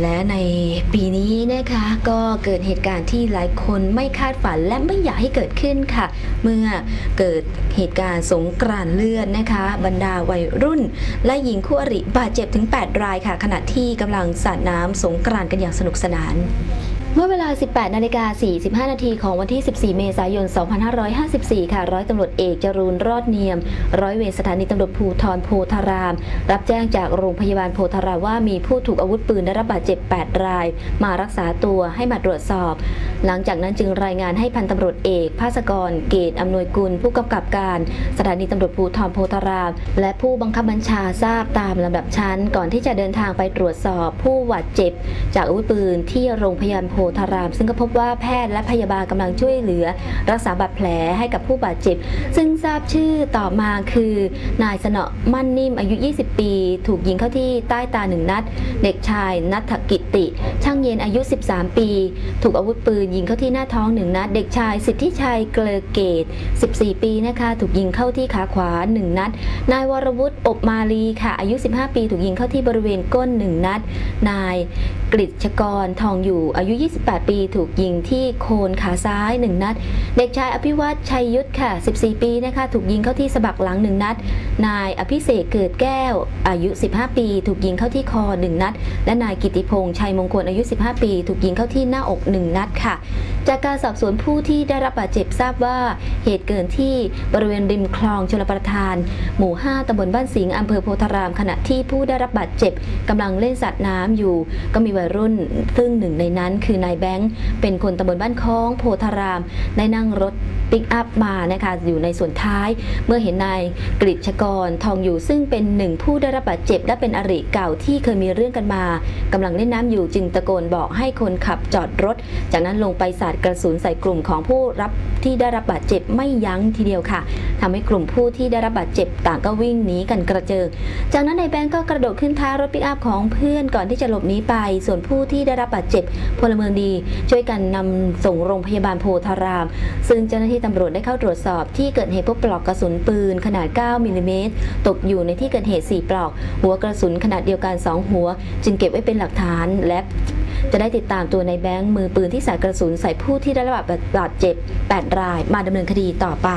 และในปีนี้นะคะก็เกิดเหตุการณ์ที่หลายคนไม่คาดฝันและไม่อยากให้เกิดขึ้นค่ะ เมื่อเกิดเหตุการณ์สงกรานเลือดนะคะ บรรดาวัยรุ่น และหญิงคู่อริบาดเจ็บถึง 8 รายค่ะ ขณะที่กำลังสาดน้ำสงกรานกันอย่างสนุกสนาน เมื่อเวลา 18 นาฬิกา 45 นาทีของวันที่ 14 เมษายน 2554 ค่ะ ร้อยตำรวจเอกจรูนรอดเนียม ร้อยเวรสถานีตำรวจภูธรโพธาราม รับแจ้งจากโรงพยาบาลโพธารามว่ามีผู้ถูกอาวุธปืนได้รับบาดเจ็บ 8 ราย มารักษาตัวให้มาตรวจสอบ หลังจากนั้นจึงรายงานให้พันตำรวจเอกภาสกร เกตอำนวยกุล ผู้กำกับการ สถานีตำรวจภูธรโพธาราม และผู้บังคับบัญชาทราบตามลำดับชั้น ก่อนที่จะเดินทางไปตรวจสอบผู้บาดเจ็บ จากอาวุธปืนที่โรงพยาบาลโพธาราม ซึ่งก็พบว่าแพทย์และพยาบาลกำลังช่วยเหลือ รักษาบาดแผลให้กับผู้บาดเจ็บ ซึ่งทราบชื่อต่อมาคือ นายสนอมั่นนิ่มอายุ 20 ปี ถูกยิงเข้าที่ใต้ตาหนึ่งนัด เด็กชายนัทกิติ ช่างเย็นอายุ 13 ปี ถูกอาวุธปืนยิงเข้าที่หน้าท้องหนึ่งนัด เด็กชายสิทธิชัยเกลเกต 14 ปีนะคะ ถูกยิงเข้าที่ขาขวา 1 นัด นายวรวุฒิอบมาลีค่ะ อายุ 15 ปี ถูกยิงเข้าที่บริเวณก้น 1 นัด นายกฤษชกรทองอยู่อายุ 28 ปี ถูกยิงที่โคนขาซ้าย 1 นัด เด็กชายอภิวัตชัยยุทธค่ะ 14 ปีนะคะ ถูกยิงเข้าที่สะบักหลัง 1 นัด นายอภิเษกเกิดแก้ว อายุ 15 ปี ถูกยิงเข้าที่คอ 1 นัด และนายกิติพงษ์ชัยมงคลอายุ 15 ปี ถูกยิงเข้าที่หน้าอก 1 นัดค่ะจากการสอบสวนผู้ที่ได้รับบาดเจ็บทราบว่าเหตุเกิดที่บริเวณริมคลองชลประทาน หมู่ 5ตำบลบ้านสิงห์อำเภอโพธาราม ขณะที่ผู้ได้รับบาดเจ็บกำลังเล่นสัตว์น้ำอยู่ ก็มีวัยรุ่น ซึ่งหนึ่งในนั้นคือนายแบงค์เป็นคนตำบลบ้านคลองโพธาราม ได้นั่งรถปิกอัพมานะคะอยู่ในส่วนท้าย เมื่อเห็นนายกฤษกรทองอยู่ซึ่งเป็นหนึ่งผู้ได้รับบาดเจ็บและเป็นอริเก่าที่เคยมีเรื่องกันมากำลังเล่นน้ำอยู่จึงตะโกนบอกให้คนขับจอดรถ จากนั้นลงไปสาดกระสุนใส่กลุ่มของผู้รับที่ได้รับบาดเจ็บไม่ยั้งทีเดียวค่ะทำให้กลุ่มผู้ที่ได้รับบาดเจ็บต่างก็วิ่งหนีกันกระเจิง จากนั้นนายแบงก์ก็กระโดดขึ้นท้ายรถปิกอัพของเพื่อนก่อนที่จะหลบหนีไป ส่วนผู้ที่ได้รับบาดเจ็บพลเมืองดี ช่วยกันนำส่งโรงพยาบาลโพธาราม ซึ่งเจ้าหน้าที่ตำรวจได้เข้าตรวจสอบที่เกิดเหตุพบปลอกกระสุนปืนขนาด 9มิลลิเมตรตกอยู่ในที่เกิดเหตุ 4 ปลอก หัวกระสุนขนาดเดียวกัน 2 หัว จึงเก็บไว้เป็นหลักฐานและ จะได้ติดตามตัวในแบงค์มือปืนที่ใส่กระสุนใส่ผู้ที่ได้รับบาดเจ็บ 8 รายมาดำเนินคดีต่อไป